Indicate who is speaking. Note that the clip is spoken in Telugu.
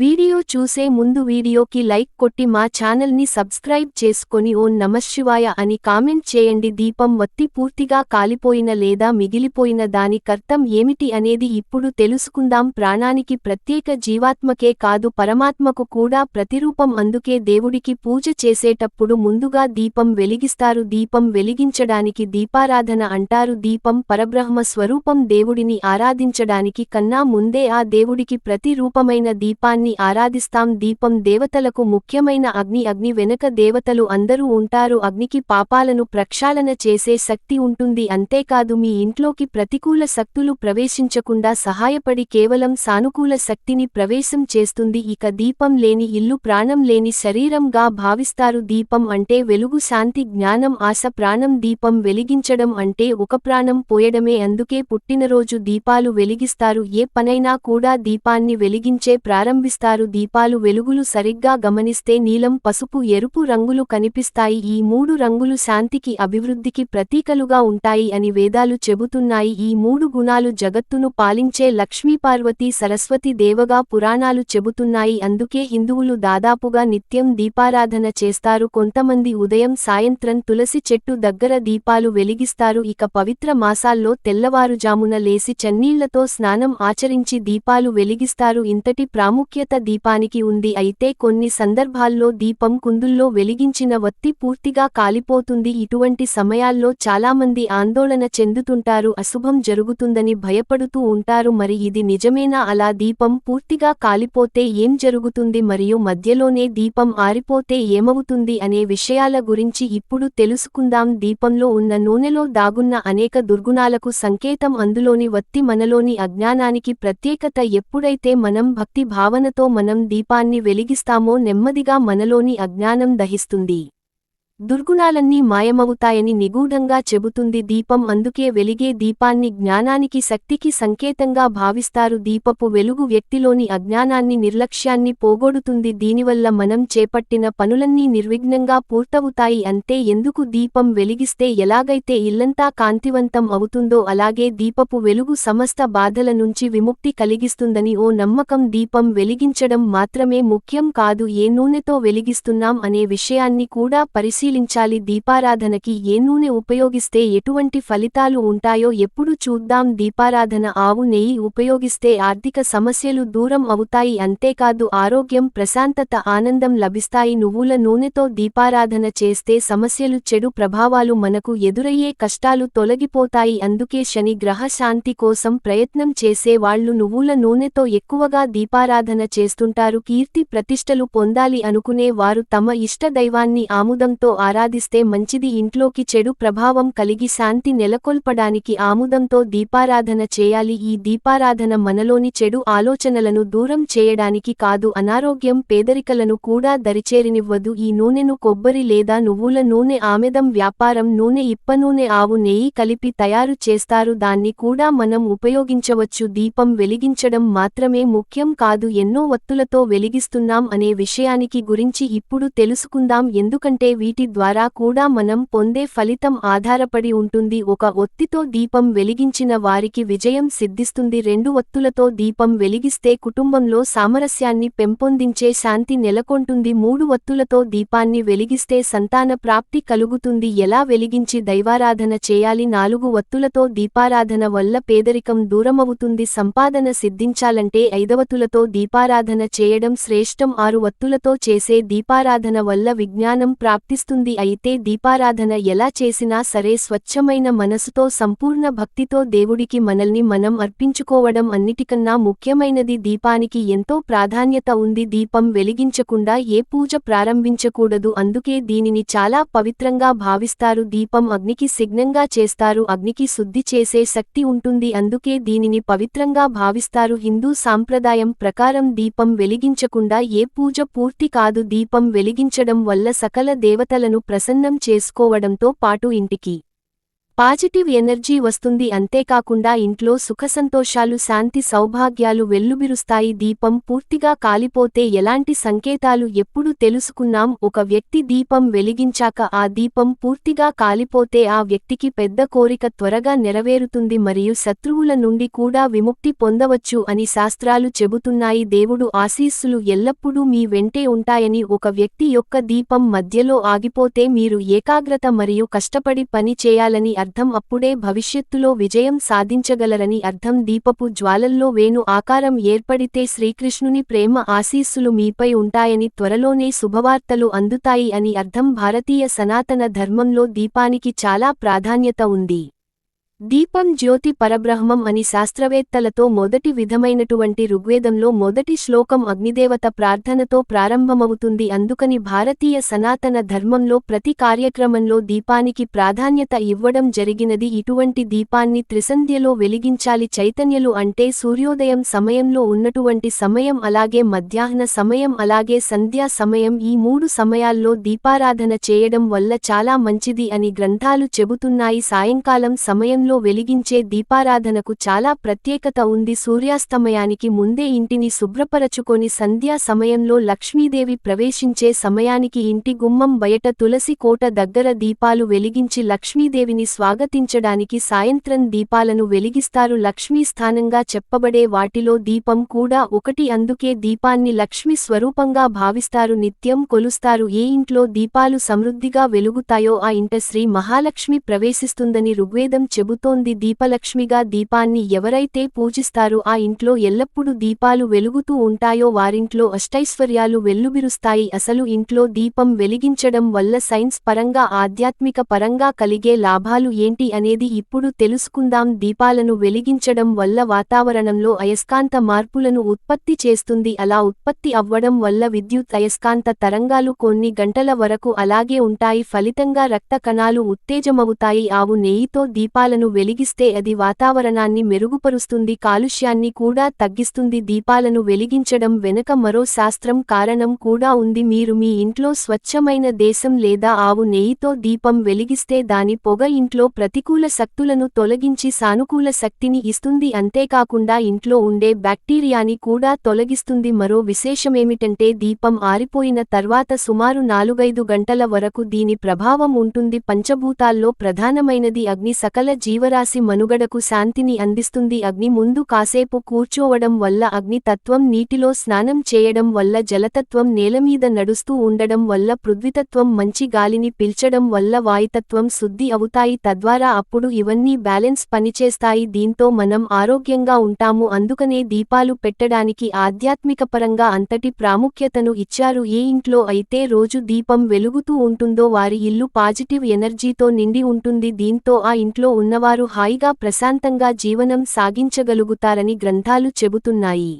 Speaker 1: వీడియో చూసే ముందు వీడియోకి లైక్ కొట్టి మా ఛానల్ని సబ్స్క్రైబ్ చేసుకొని ఓం నమశివాయ అని కామెంట్ చేయండి. దీపం వత్తి పూర్తిగా కాలిపోయిన లేదా మిగిలిపోయిన దాని కర్తం ఏమిటి అనేది ఇప్పుడు తెలుసుకుందాం. ప్రాణానికి ప్రత్యేక జీవాత్మకే కాదు పరమాత్మకు కూడా ప్రతిరూపం. అందుకే దేవుడికి పూజ చేసేటప్పుడు ముందుగా దీపం వెలిగిస్తారు. దీపం వెలిగించడానికి దీపారాధన అంటారు. దీపం పరబ్రహ్మ స్వరూపం. దేవుడిని ఆరాధించడానికి కన్నా ముందే ఆ దేవుడికి ప్రతిరూపమైన దీపాన్ని ఆరాధిస్తాం. దీపం దేవతలకు ముఖ్యమైన అగ్ని. అగ్ని వెనక దేవతలు అందరూ ఉంటారు. అగ్నికి పాపాలను ప్రక్షాళన చేసే శక్తి ఉంటుంది. అంతేకాదు మీ ఇంట్లోకి ప్రతికూల శక్తులు ప్రవేశించకుండా సహాయపడి కేవలం సానుకూల శక్తిని ప్రవేశం చేస్తుంది. ఇక దీపం లేని ఇల్లు ప్రాణం లేని శరీరంగా భావిస్తారు. దీపం అంటే వెలుగు శాంతి జ్ఞానం ఆశ. ప్రాణం దీపం వెలిగించడం అంటే ఒక ప్రాణం పోయడమే. అందుకే పుట్టినరోజు దీపాలు వెలిగిస్తారు. ఏ పనైనా కూడా దీపాన్ని వెలిగించే కనిపిస్తారు. దీపాలు వెలుగులు సరిగ్గా గమనిస్తే నీలం పసుపు ఎరుపు రంగులు కనిపిస్తాయి. ఈ మూడు రంగులు శాంతికి అభివృద్ధికి ప్రతీకలుగా ఉంటాయి అని వేదాలు చెబుతున్నాయి. ఈ మూడు గుణాలు జగత్తును పాలించే లక్ష్మీపార్వతీ సరస్వతి దేవగా పురాణాలు చెబుతున్నాయి. అందుకే హిందువులు దాదాపుగా నిత్యం దీపారాధన చేస్తారు. కొంతమంది ఉదయం సాయంత్రం తులసి చెట్టు దగ్గర దీపాలు వెలిగిస్తారు. ఇక పవిత్ర మాసాల్లో తెల్లవారుజామున లేసి చన్నీళ్ళతో స్నానం ఆచరించి దీపాలు వెలిగిస్తారు. ఇంతటి ప్రాముఖ్యత దీపానికి ఉంది అయితే కొన్ని సందర్భాల్లో దీపం కుందుల్లో వెలిగించిన వత్తి పూర్తిగా కాలిపోతుంది. ఇటువంటి సమయాల్లో చాలామంది ఆందోళన చెందుతుంటారు అశుభం జరుగుతుందని భయపడుతూ ఉంటారు. మరి ఇది నిజమేనా? అలా దీపం పూర్తిగా కాలిపోతే ఏం జరుగుతుంది? మరియు మధ్యలోనే దీపం ఆరిపోతే ఏమవుతుంది? అనే విషయాల గురించి ఇప్పుడు తెలుసుకుందాం. దీపంలో ఉన్న నూనెలో దాగున్న అనేక దుర్గుణాలకు సంకేతం. అందులోని వత్తి మనలోని అజ్ఞానానికి ప్రత్యేకత ఎప్పుడైతే మనం భక్తి భావన ఆలోచనతో మనం దీపాన్ని వెలిగిస్తామో నెమ్మదిగా మనలోని అజ్ఞానం దహిస్తుంది. దుర్గుణాలన్నీ మాయమవుతాయని నిగూఢంగా చెబుతుంది దీపం అందుకే వెలిగే దీపాన్ని జ్ఞానానికి శక్తికి సంకేతంగా భావిస్తారు దీపపు వెలుగు వ్యక్తిలోని అజ్ఞానాన్ని నిర్లక్ష్యాన్ని పోగొడుతుంది దీనివల్ల మనం చేపట్టిన పనులన్నీ నిర్విఘ్నంగా పూర్తవుతాయి అంతే ఎందుకు దీపం వెలిగిస్తే ఎలాగైతే ఇల్లంతా కాంతివంతం అవుతుందో అలాగే దీపపు వెలుగు సమస్త బాధల నుంచి విముక్తి కలిగిస్తుందని ఓ నమ్మకం దీపం వెలిగించడం మాత్రమే ముఖ్యం కాదు ఏ నూనెతో వెలిగిస్తున్నాం అనే విషయాన్ని కూడా పరిశీ పరిశీలించాలి. దీపారాధనకి ఏ నూనె ఉపయోగిస్తే ఎటువంటి ఫలితాలు ఉంటాయో ఎప్పుడు చూద్దాం. దీపారాధన ఆవు నెయ్యి ఉపయోగిస్తే ఆర్థిక సమస్యలు దూరం అవుతాయి. అంతేకాదు ఆరోగ్యం ప్రశాంతత ఆనందం లభిస్తాయి. నువ్వుల నూనెతో దీపారాధన చేస్తే సమస్యలు చెడు ప్రభావాలు మనకు ఎదురయ్యే కష్టాలు తొలగిపోతాయి. అందుకే శని గ్రహ శాంతి కోసం ప్రయత్నం చేసే వాళ్ళు నువ్వుల నూనెతో ఎక్కువగా దీపారాధన చేస్తుంటారు. కీర్తి ప్రతిష్టలు పొందాలి అనుకునే వారు తమ ఇష్ట దైవాన్ని ఆముదంతో ఆరాధిస్తే మంచిది. ఇంట్లోకి చెడు ప్రభావం కలిగి శాంతి నెలకొల్పడానికి ఆముదంతో దీపారాధన చేయాలి. ఈ దీపారాధన మనలోని చెడు ఆలోచనలను దూరం చేయడానికి కాదు అనారోగ్యం పేదరికలను కూడా దరిచేరినివ్వదు. ఈ నూనెను కొబ్బరి లేదా నువ్వుల నూనె ఆమెదం వ్యాపారం నూనె ఇప్ప నూనె ఆవు నెయ్యి కలిపి తయారు చేస్తారు. దాన్ని కూడా మనం ఉపయోగించవచ్చు. దీపం వెలిగించడం మాత్రమే ముఖ్యం కాదు. ఎన్నో వత్తులతో వెలిగిస్తున్నాం అనే విషయానికి గురించి ఇప్పుడు తెలుసుకుందాం. ఎందుకంటే వీటి ద్వారా కూడా మనం పొందే ఫలితం ఆధారపడి ఉంటుంది. ఒక ఒత్తితో దీపం వెలిగించిన వారికి విజయం సిద్ధిస్తుంది. రెండు ఒత్తులతో దీపం వెలిగిస్తే కుటుంబంలో సామరస్యాన్ని పెంపొందించే శాంతి నెలకొంటుంది. మూడు ఒత్తులతో దీపాన్ని వెలిగిస్తే సంతాన ప్రాప్తి కలుగుతుంది. ఎలా వెలిగించి దైవారాధన చేయాలి? నాలుగు ఒత్తులతో దీపారాధన వల్ల పేదరికం దూరమవుతుంది. సంపాదన సిద్ధించాలంటే ఐదవతులతో దీపారాధన చేయడం శ్రేష్టం. ఆరు వత్తులతో చేసే దీపారాధన వల్ల విజ్ఞానం ప్రాప్తిస్తుంది. అయితే దీపారాధన ఎలా చేసినా సరే స్వచ్ఛమైన మనసుతో సంపూర్ణ భక్తితో దేవుడికి మనల్ని మనం అర్పించుకోవడం అన్నిటికన్నా ముఖ్యమైనది. దీపానికి ఎంతో ప్రాధాన్యత ఉంది. దీపం వెలిగించకుండా ఏ పూజ ప్రారంభించకూడదు. అందుకే దీనిని చాలా పవిత్రంగా భావిస్తారు. దీపం అగ్నికి సిగ్నంగా చేస్తారు. అగ్నికి శుద్ధి చేసే శక్తి ఉంటుంది. అందుకే దీనిని పవిత్రంగా భావిస్తారు. హిందూ సాంప్రదాయం ప్రకారం దీపం వెలిగించకుండా ఏ పూజ పూర్తి కాదు. దీపం వెలిగించడం వల్ల సకల దేవతలను ప్రసన్నం చేసుకోవడంతో పాటు ఇంటికి పాజిటివ్ ఎనర్జీ వస్తుంది అంతేకాకుండా ఇంట్లో సుఖసంతోషాలు శాంతి సౌభాగ్యాలు వెల్లుబిరుస్తాయి. దీపం పూర్తిగా కాలిపోతే ఎలాంటి సంకేతాలు ఎప్పుడు తెలుసుకున్నాం. ఒక వ్యక్తి దీపం వెలిగించాక ఆ దీపం పూర్తిగా కాలిపోతే ఆ వ్యక్తికి పెద్ద కోరిక త్వరగా నెరవేరుతుంది మరియు శత్రువుల నుండి కూడా విముక్తి పొందవచ్చు అని శాస్త్రాలు చెబుతున్నాయి. దేవుడు ఆశీస్సులు ఎల్లప్పుడూ మీ వెంటే ఉంటాయని ఒక వ్యక్తి యొక్క దీపం మధ్యలో ఆగిపోతే మీరు ఏకాగ్రత మరియు కష్టపడి పని చేయాలని అర్థం అప్పుడే భవిష్యత్తులో విజయం సాధించగలరని అర్థం దీపపు జ్వాలల్లో వేణు ఆకారం ఏర్పడితే శ్రీకృష్ణుని ప్రేమ ఆశీస్సులు మీపై ఉంటాయని త్వరలోనే శుభవార్తలు అందుతాయి అని అర్థం భారతీయ సనాతన ధర్మంలో దీపానికి చాలా ప్రాధాన్యత ఉంది. దీపం జ్యోతి పరబ్రహ్మం అని శాస్త్రవేత్తలతో మొదటి విధమైనటువంటి ఋగ్వేదంలో మొదటి శ్లోకం అగ్నిదేవత ప్రార్థనతో ప్రారంభమవుతుంది. అందుకని భారతీయ సనాతన ధర్మంలో ప్రతి కార్యక్రమంలో దీపానికి ప్రాధాన్యత ఇవ్వడం జరిగినది. ఇటువంటి దీపాన్ని త్రిసంధ్యలో వెలిగించాలి. చైతన్యలు అంటే సూర్యోదయం సమయంలో ఉన్నటువంటి సమయం అలాగే మధ్యాహ్న సమయం అలాగే సంధ్యా సమయం. ఈ మూడు సమయాల్లో దీపారాధన చేయడం వల్ల చాలా మంచిది అని గ్రంథాలు చెబుతున్నాయి. సాయంకాలం సమయంలో సమయంలో వెలిగించే దీపారాధనకు చాలా ప్రత్యేకత ఉంది. సూర్యాస్తమయానికి ముందే ఇంటిని శుభ్రపరచుకొని సంధ్యా సమయంలో లక్ష్మీదేవి ప్రవేశించే సమయానికి ఇంటి గుమ్మం బయట తులసి కోట దగ్గర దీపాలు వెలిగించి లక్ష్మీదేవిని స్వాగతించడానికి సాయంత్రం దీపాలను వెలిగిస్తారు. లక్ష్మీ స్థానంగా చెప్పబడే వాటిలో దీపం కూడా ఒకటి. అందుకే దీపాన్ని లక్ష్మి స్వరూపంగా భావిస్తారు. నిత్యం కొలుస్తారు. ఏ ఇంట్లో దీపాలు సమృద్ధిగా వెలుగుతాయో ఆ ఇంట శ్రీ మహాలక్ష్మి ప్రవేశిస్తుందని ఋగ్వేదం చెబుతూ చెబుతోంది దీపలక్ష్మిగా దీపాన్ని ఎవరైతే పూజిస్తారో ఆ ఇంట్లో ఎల్లప్పుడూ దీపాలు వెలుగుతూ ఉంటాయో వారింట్లో అష్టైశ్వర్యాలు వెల్లుబిరుస్తాయి. అసలు ఇంట్లో దీపం వెలిగించడం వల్ల సైన్స్ పరంగా ఆధ్యాత్మిక పరంగా కలిగే లాభాలు ఏంటి అనేది ఇప్పుడు తెలుసుకుందాం. దీపాలను వెలిగించడం వల్ల వాతావరణంలో అయస్కాంత మార్పులను ఉత్పత్తి చేస్తుంది. అలా ఉత్పత్తి అవ్వడం వల్ల విద్యుత్ అయస్కాంత తరంగాలు కొన్ని గంటల వరకు అలాగే ఉంటాయి. ఫలితంగా రక్త కణాలు ఉత్తేజమవుతాయి. ఆవు నెయ్యితో దీపాలను వెలిగిస్తే అది వాతావరణాన్ని మెరుగుపరుస్తుంది కాలుష్యాన్ని కూడా తగ్గిస్తుంది. దీపాలను వెలిగించడం వెనక మరో శాస్త్రం కారణం కూడా ఉంది. మీరు మీ ఇంట్లో స్వచ్ఛమైన దేశం లేదా ఆవు నెయ్యితో దీపం వెలిగిస్తే దాని పొగ ఇంట్లో ప్రతికూల శక్తులను తొలగించి సానుకూల శక్తిని ఇస్తుంది. అంతేకాకుండా ఇంట్లో ఉండే బ్యాక్టీరియాని కూడా తొలగిస్తుంది. మరో విశేషమేమిటంటే దీపం ఆరిపోయిన తర్వాత సుమారు నాలుగైదు గంటల వరకు దీని ప్రభావం ఉంటుంది. పంచభూతాల్లో ప్రధానమైనది అగ్ని. సకల జీ జీవరాశి మనుగడకు శాంతిని అందిస్తుంది. అగ్ని ముందు కాసేపు కూర్చోవడం వల్ల అగ్ని తత్వం నీటిలో స్నానం చేయడం వల్ల జలతత్వం నేలమీద నడుస్తూ ఉండడం వల్ల పృథ్వితత్వం మంచి గాలిని పిల్చడం వల్ల వాయుతత్వం శుద్ధి అవుతాయి. తద్వారా అప్పుడు ఇవన్నీ బ్యాలెన్స్ పనిచేస్తాయి. దీంతో మనం ఆరోగ్యంగా ఉంటాము. అందుకనే దీపాలు పెట్టడానికి ఆధ్యాత్మికపరంగా అంతటి ప్రాముఖ్యతను ఇచ్చారు. ఏ ఇంట్లో అయితే రోజు దీపం వెలుగుతూ ఉంటుందో వారి ఇల్లు పాజిటివ్ ఎనర్జీతో నిండి ఉంటుంది. దీంతో ఆ ఇంట్లో ఉన్న ఉన్నవారు హాయిగా ప్రశాంతంగా జీవనం సాగించగలుగుతారని గ్రంథాలు చెబుతున్నాయి.